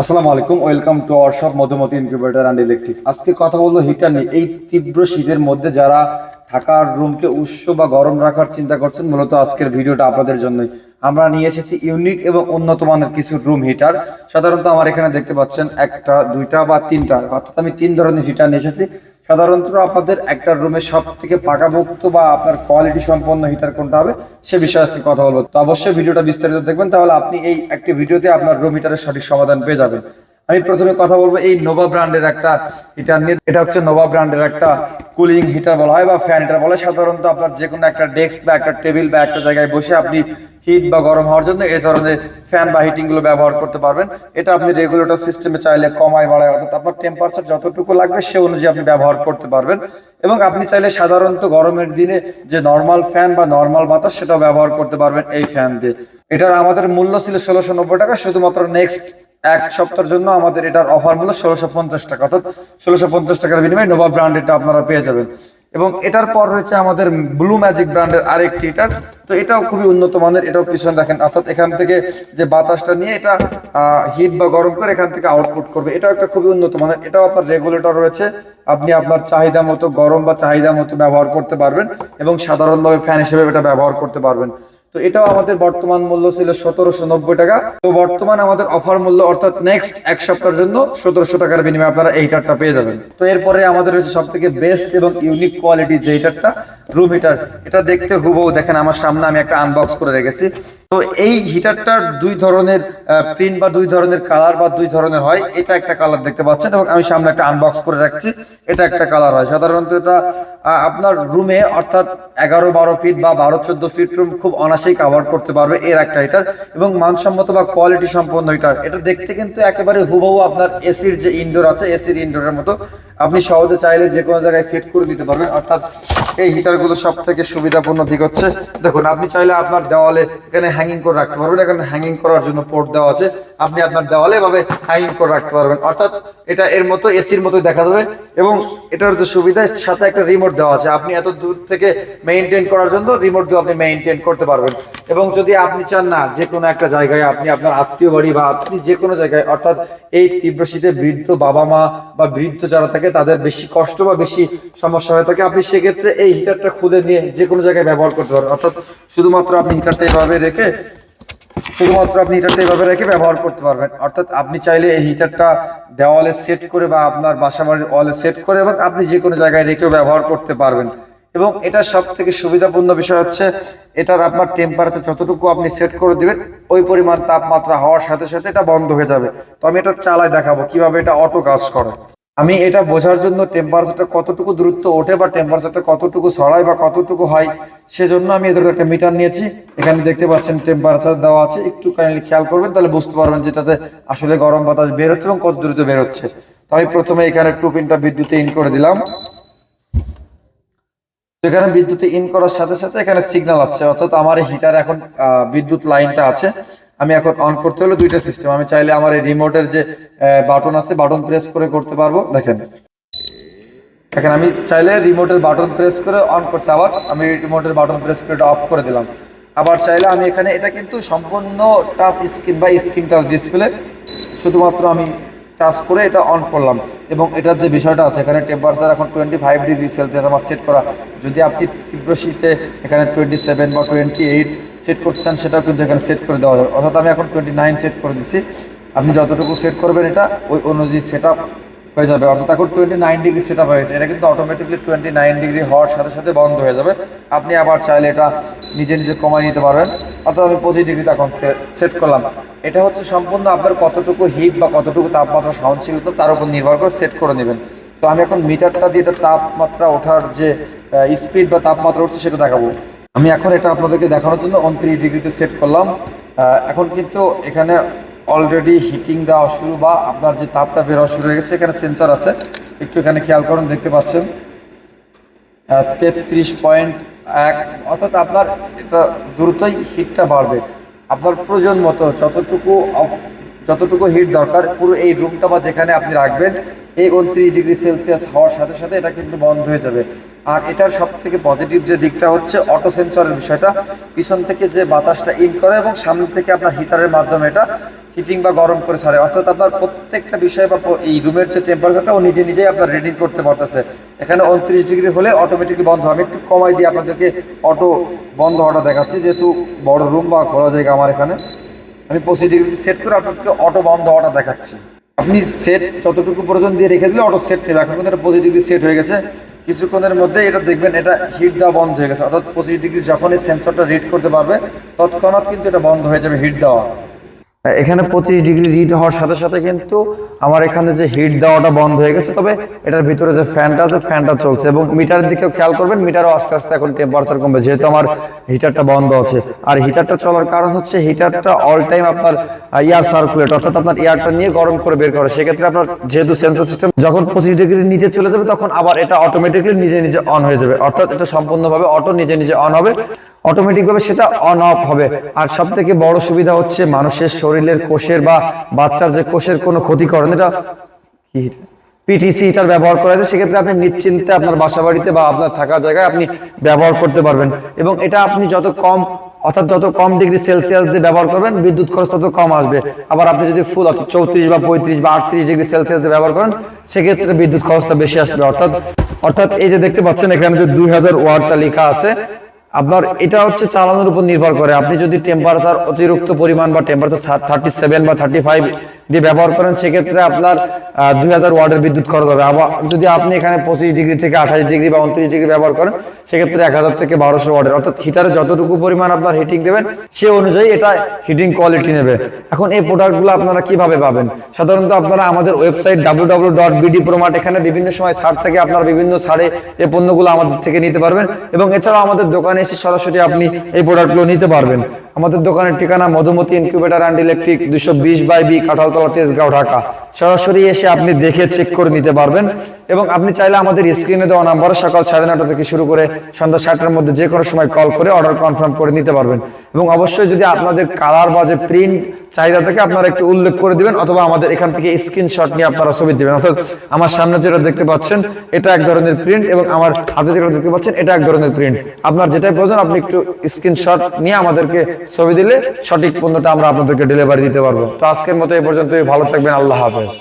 আসসালামু আলাইকুম, welcome to our shop Madhumati incubator and electric. আজকে কথা বলব হিটার নিয়ে। এই তীব্র শীতের মধ্যে যারা থাকার রুমকে উষ্ণ বা গরম রাখার চিন্তা করছেন, মূলত আজকের ভিডিওটা আপনাদের জন্যই। আমরা নিয়ে এসেছি ইউনিক এবং উন্নত মানের কিছু রুম হিটার। সাধারণত আমার এখানে দেখতে পাচ্ছেন একটা, দুইটা বা তিনটা, অর্থাৎ আমি তিন ধরনের হিটার নিয়ে এসেছি। সাধারণত আপনাদের একটা রুমে সব থেকে পাকাভুক্ত বা আপনার কোয়ালিটি সম্পন্ন হিটার কোনটা হবে, সে বিষয়ে আজকে কথা বলব। তো অবশ্যই ভিডিওটা বিস্তারিত দেখবেন, তাহলে আপনি এই একটি ভিডিওতে আপনার রুম হিটারের সঠিক সমাধান পেয়ে যাবেন। আমি প্রথমে কথা বলব, এই নোভা ব্র্যান্ডের একটা হিটার নিয়ে, এটা হচ্ছে নোভা ব্র্যান্ডের একটা কুলিং হিটার বলা হয় বা ফ্যান হিটার বলা হয়। সাধারণত আপনার যে কোনো একটা ডেস্ক বা একটা টেবিল বা একটা জায়গায় বসে আপনি হিট বা গরম হওয়ার জন্য এই ধরনের ফ্যান বা হিটিংগুলো ব্যবহার করতে পারবেন। এটা আপনি রেগুলেটর সিস্টেমে চাইলে কমায় বাড়ায়, অর্থাৎ আপনার টেম্পারেচার যতটুকু লাগবে সে অনুযায়ী আপনি ব্যবহার করতে পারবেন। এবং আপনি চাইলে সাধারণত গরমের দিনে যে নর্মাল ফ্যান বা নর্মাল বাতাস সেটাও ব্যবহার করতে পারবেন এই ফ্যান দিয়ে। এটার আমাদের মূল্য ছিল ষোলোশো নব্বই টাকা, শুধুমাত্র নেক্সট এক সপ্তাহের জন্য আমাদের এটার অফার মূল্য ষোলোশো পঞ্চাশ টাকা। অর্থাৎ ষোলোশো পঞ্চাশ টাকার বিনিময়ে নোভা ব্র্যান্ড এটা আপনারা পেয়ে যাবেন। এবং এটার পর রয়েছে আমাদের ব্লু ম্যাজিক ব্র্যান্ডের আরেকটি এটার। তো এটাও খুবই উন্নত মানের, এটাও পিছনে দেখেন। অর্থাৎ এখান থেকে যে বাতাসটা নিয়ে এটা হিট বা গরম করে এখান থেকে আউটপুট করবে। এটাও একটা খুবই উন্নত মানের, এটাও আপনার রেগুলেটর রয়েছে। আপনি আপনার চাহিদা মতো গরম বা চাহিদা মতো ব্যবহার করতে পারবেন এবং সাধারণভাবে ফ্যান হিসেবে এটা ব্যবহার করতে পারবেন। তো এটাও আমাদের বর্তমান মূল্য ছিল সতেরোশো নব্বই টাকা। তো বর্তমান আমাদের অফার মূল্য অর্থাৎ নেক্সট এক সপ্তাহের জন্য সতেরোশো টাকার বিনিময়ে আপনারা এই হিটারটা পেয়ে যাবেন। তো এরপরে আমাদের রয়েছে সব থেকে বেস্ট এবং ইউনিক কোয়ালিটি যে হিটারটা রুম হিটার এটা দেখতে হুবহু, দেখেন আমার সামনে আমি একটা আনবক্স করে রেখেছি। তো এই হিটারটার দুই ধরনের প্রিন্ট বা দুই ধরনের কালার বা দুই ধরনের হয়, এটা একটা কালার দেখতে পাচ্ছেন এবং আমি সামনে একটা আনবক্স করে রাখছি, এটা একটা কালার হয়। সাধারণত এটা আপনার রুমে অর্থাৎ এগারো বারো ফিট বা বারো চোদ্দ ফিট রুম খুব অনায়াসেই কাভার করতে পারবে এর একটা হিটার এবং মানসম্মত বা কোয়ালিটি সম্পন্ন হিটার এটা দেখতে কিন্তু একেবারে হুবহু আপনার এসির যে ইনডোর আছে এসির ইনডোরের মতো আপনি সহজে চাইলে যে কোনো জায়গায় সেট করে দিতে পারবেন। অর্থাৎ এই হিটারগুলো সব থেকে সুবিধাপূর্ণ দিক হচ্ছে। দেখুন, আপনি চাইলে আপনার দেওয়ালে এখানে হ্যাঙ্গিং করে রাখতে পারবেন। এখানে হ্যাঙ্গিং করার জন্য পোর্ট দেওয়া আছে। আপনি আপনার দেওয়ালে এভাবে হ্যাঙ্গিং করে রাখতে পারবেন। অর্থাৎ এটা এর মতো এসির মতোই দেখা যাবে এবং এটার যে সুবিধা সাথে একটা রিমোট দেওয়া আছে। আপনি এত দূর থেকে মেইনটেইন করার জন্য রিমোট দিয়ে আপনি মেইনটেইন করতে পারবেন। এবং যদি আপনি চান না যে কোনো একটা জায়গায় আপনি আপনার আত্মীয় বাড়ি বা আপনি যে কোনো জায়গায়, অর্থাৎ এই তীব্র শীতে বৃদ্ধ বাবা মা বা বৃদ্ধ যারা থাকে, তাদের বেশি কষ্ট বা বেশি সমস্যা হয়ে থাকে, আপনি সেক্ষেত্রে এই হিটারটা খুলে নিয়ে যে কোনো জায়গায় ব্যবহার করতে পারেন। অর্থাৎ শুধুমাত্র আপনি হিটারটা এভাবে রেখে, শুধুমাত্র আপনি হিটারটা এভাবে রেখে ব্যবহার করতে পারবেন। অর্থাৎ আপনি চাইলে এই হিটারটা দেওয়ালে সেট করে বা আপনার বাসা বাড়ির ওয়ালে সেট করে এবং আপনি যে কোনো জায়গায় রেখেও ব্যবহার করতে পারবেন। এবং এটার সব থেকে সুবিধাপূর্ণ বিষয় হচ্ছে এটার আপনার টেম্পারেচার যতটুকু আপনি সেট করে দিবেন, ওই পরিমাণ তাপমাত্রা হওয়ার সাথে সাথে এটা বন্ধ হয়ে যাবে। তো আমি এটা চালায় দেখাবো, কীভাবে এটা অটো কাজ করে। আমি এটা বোঝার জন্য টেম্পারেচারটা কতটুকু দূরত্ব ওঠে বা টেম্পারেচারটা কতটুকু ছড়ায় বা কতটুকু হয়, সেজন্য আমি এদের একটা মিটার নিয়েছি। এখানে দেখতে পাচ্ছেন টেম্পারেচার দেওয়া আছে, একটু কাইন্ডলি খেয়াল করবেন, তাহলে বুঝতে পারবেন যেটাতে আসলে গরম বাতাস বের হচ্ছে এবং কত দ্রুত বের হচ্ছে। তো আমি প্রথমে এখানে টু পিনটা বিদ্যুতে ইন করে দিলাম। এখানে বিদ্যুতে ইন করার সাথে সাথে এখানে সিগন্যাল আছে অর্থাৎ আমার হিটার এখন বিদ্যুৎ লাইনটা আছে। আমি এখন অন করতে হলে দুইটা সিস্টেম আমি চাইলে আমার এই রিমোটের যে বাটন আছে বাটন প্রেস করে করতে পারব। দেখেন। দেখেন, আমি চাইলে রিমোটের বাটন প্রেস করে অন করছি। আবার আমি রিমোটের বাটন প্রেস করে এটা অফ করে দিলাম। আবার চাইলে আমি এখানে এটা কিন্তু সম্পূর্ণ টাচ স্ক্রিন বা স্ক্রিন টাচ ডিসপ্লে শুধুমাত্র আমি টাচ করে এটা অন করলাম। এবং এটার যে বিষয়টা আছে, এখানে টেম্পারেচার এখন টোয়েন্টি ফাইভ ডিগ্রি সেলসিয়াস আমার সেট করা। যদি আপনি তীব্র শীতে এখানে টোয়েন্টি সেভেন বা টোয়েন্টি এইট সেট করতে চান সেটাও কিন্তু এখানে সেট করে দেওয়া যাবে। অর্থাৎ আমি এখন টোয়েন্টি নাইন সেট করে দিচ্ছি আপনি যতটুকু সেট করবেন এটা, ওই অনুযায়ী সেট আপ হয়ে যাবে। অর্থাৎ এখন twenty nine degree set up হয়েছে এটা কিন্তু অটোমেটিকলি টোয়েন্টি নাইন ডিগ্রি হওয়ার সাথে সাথে বন্ধ হয়ে যাবে। আপনি আবার চাইলে এটা নিজে নিজে কমাই নিতে পারবেন। অর্থাৎ আমি পঁচিশ ডিগ্রি এখন সেট করলাম। এটা হচ্ছে সম্পূর্ণ আপনার কতটুকু হিট বা কতটুকু তাপমাত্রা সহনশীলতা, তার উপর নির্ভর করে সেট করে নেবেন। তো আমি এখন মিটারটা দিয়ে এটা তাপমাত্রা ওঠার যে স্পিড বা তাপমাত্রা উঠছে সেটা দেখাবো। আমি এখন এটা আপনাদেরকে দেখানোর জন্য উনত্রিশ ডিগ্রিতে সেট করলাম। এখন কিন্তু এখানে অলরেডি হিটিং দেওয়া শুরু বা আপনার যে তাপটা বেরোয়া শুরু হয়ে গেছে, এখানে সেন্সর আছে। একটু এখানে খেয়াল করুন, দেখতে পাচ্ছেন। তেত্রিশ পয়েন্ট এক, অর্থাৎ আপনার এটা দ্রুতই হিটটা বাড়বে। আপনার প্রয়োজন মতো যতটুকু যতটুকু হিট দরকার, পুরো এই রুমটা বা যেখানে আপনি রাখবেন, এই উনত্রিশ ডিগ্রি সেলসিয়াস হওয়ার সাথে সাথে এটা কিন্তু বন্ধ হয়ে যাবে। আর এটার সব থেকে পজিটিভ যে দিকটা হচ্ছে অটো সেন্সরের বিষয়টা। পিছন থেকে যে বাতাসটা ইন করে এবং সামনে থেকে আপনার হিটারের মাধ্যমে এটা হিটিং বা গরম করে ছাড়ে। অর্থাৎ আপনার প্রত্যেকটা বিষয় বা এই রুমের যে টেম্পারেচারটা ও নিজে নিজেই আপনার রিডিং করতে পারতেছে। এখানে উনত্রিশ ডিগ্রি হলে অটোমেটিকলি বন্ধ। হবে একটু কমাই দিয়ে আপনাদেরকে অটো বন্ধ হওয়াটা দেখাচ্ছি, যেহেতু বড় রুম বা খোলা জায়গা আমার এখানে। আমি পঁচিশ ডিগ্রিতে সেট করে আপনাদেরকে অটো বন্ধ হওয়াটা দেখাচ্ছি। আপনি সেট যতটুকু প্রয়োজন দিয়ে রেখে দিলে অটো সেট নেবে। এখন কিন্তু এটা পঁচিশ ডিগ্রি সেট হয়ে গেছে। কিছুক্ষণের মধ্যে এটা দেখবেন, এটা হিট দেওয়া বন্ধ হয়ে গেছে। অর্থাৎ পঁচিশ ডিগ্রি যখন এই সেন্সরটা রিড করতে পারবে, তৎক্ষণাৎ কিন্তু এটা বন্ধ হয়ে যাবে হিট দেওয়া। এখানে পঁচিশ ডিগ্রি হিট হওয়ার সাথে সাথে কিন্তু আমার এখানে যে হিট দেওয়াটা বন্ধ হয়ে গেছে তবে এটার ভিতরে যে ফ্যানটা আছে ফ্যানটা চলছে এবং মিটারের দিকেও খেয়াল করবেন মিটারও আস্তে আস্তে এখন টেম্পারেচার কমবে। যেহেতু আমার হিটারটা বন্ধ আছে। আর হিটারটা চলার কারণ হচ্ছে হিটারটা অল টাইম আপনার এয়ার সার্কুলেট অর্থাৎ আপনার এয়ারটা নিয়ে গরম করে বের করে। সেক্ষেত্রে আপনার যেহেতু সেন্সর সিস্টেম যখন পঁচিশ ডিগ্রি নিচে চলে যাবে তখন আবার এটা অটোমেটিকলি নিজে নিজে অন হয়ে যাবে। অর্থাৎ এটা সম্পূর্ণভাবে অটো নিজে নিজে অন হবে। অটোমেটিক ভাবে সেটা অন অফ হবে। আর সব থেকে বড় সুবিধা হচ্ছে মানুষের শরীরের কোষের বা বাচ্চার যে কোষের কোনো ক্ষতি করেন এটা কি? পিটিসি হিটার ব্যবহার করা যায় সেক্ষেত্রে আপনি নিশ্চিন্তে আপনার বাসা বাড়িতে বা আপনার থাকা জায়গায় আপনি ব্যবহার করতে পারবেন। এবং এটা আপনি যত কম, অর্থাৎ যত কম ডিগ্রি সেলসিয়াস দিয়ে ব্যবহার করবেন, বিদ্যুৎ খরচ তত কম আসবে। আবার আপনি যদি ফুল অর্থাৎ চৌত্রিশ বা পঁয়ত্রিশ বা আটত্রিশ ডিগ্রি সেলসিয়াস দিয়ে ব্যবহার করেন, সেক্ষেত্রে বিদ্যুৎ খরচটা বেশি আসবে। অর্থাৎ অর্থাৎ এই যে দেখতে পাচ্ছেন, এখানে যে দুই হাজার ওয়াটটা লেখা আছে আপনার এটা হচ্ছে চালানোর উপর নির্ভর করে। আপনি যদি টেম্পারেচার অতিরিক্ত পরিমাণ বা টেম্পারেচার থার্টি সেভেন বা থার্টি ফাইভ দিয়ে ব্যবহার করেন, সেক্ষেত্রে আপনার দুই হাজার ওয়াটের বিদ্যুৎ খরচ হবে। আবার যদি আপনি এখানে পঁচিশ ডিগ্রি থেকে আঠাশ ডিগ্রি বা উনত্রিশ ডিগ্রি ব্যবহার করেন, সেক্ষেত্রে এক হাজার থেকে বারোশো ওয়াটের অর্থাৎ হিটারে যতটুকু পরিমাণ আপনার হিটিং দেবেন, সে অনুযায়ী এটা হিটিং কোয়ালিটি নেবে। এখন এই প্রোডাক্টগুলো আপনারা কীভাবে পাবেন? সাধারণত আপনারা আমাদের website W W dot BD Promart এখানে বিভিন্ন সময় ছাড় থাকে আপনারা বিভিন্ন ছাড়ে এই পণ্যগুলো আমাদের থেকে নিতে পারবেন এবং এছাড়াও আমাদের দোকানে এসে সরাসরি আপনি এই প্রোডাক্টগুলো নিতে পারবেন। আমাদের দোকানের ঠিকানা মধুমতি ইনকিউবেটার অ্যান্ড ইলেকট্রিক, দুশো বিশ বাই বি, কাঁঠালতলা, তেজগাঁও, ঢাকা। সরাসরি এসে আপনি দেখে চেক করে নিতে পারবেন এবং আপনি চাইলে আমাদের স্ক্রিনে দেওয়া নাম্বারে সকাল সাড়ে নটা থেকে শুরু করে সন্ধ্যা সাতটার মধ্যে যে কোনো সময় কল করে অর্ডার কনফার্ম করে নিতে পারবেন। এবং অবশ্যই যদি আপনাদের কালার বা যে প্রিন্ট চাহিদা থেকে, আপনারা একটু উল্লেখ করে দিবেন অথবা আমাদের এখান থেকে স্ক্রিনশট নিয়ে আপনারা ছবি দিবেন। অর্থাৎ আমার সামনে যেটা দেখতে পাচ্ছেন, এটা এক ধরনের প্রিন্ট এবং আমার হাতে যেটা দেখতে পাচ্ছেন, এটা এক ধরনের প্রিন্ট আপনার যেটাই প্রয়োজন, আপনি একটু স্ক্রিনশট নিয়ে আমাদেরকে ছবি দিলে সঠিক পণ্যটা আমরা আপনাদেরকে ডেলিভারি দিতে পারব। তো আজকের মতো এই পর্যন্তই। ভালো থাকবেন। আল্লাহ হাফেজ।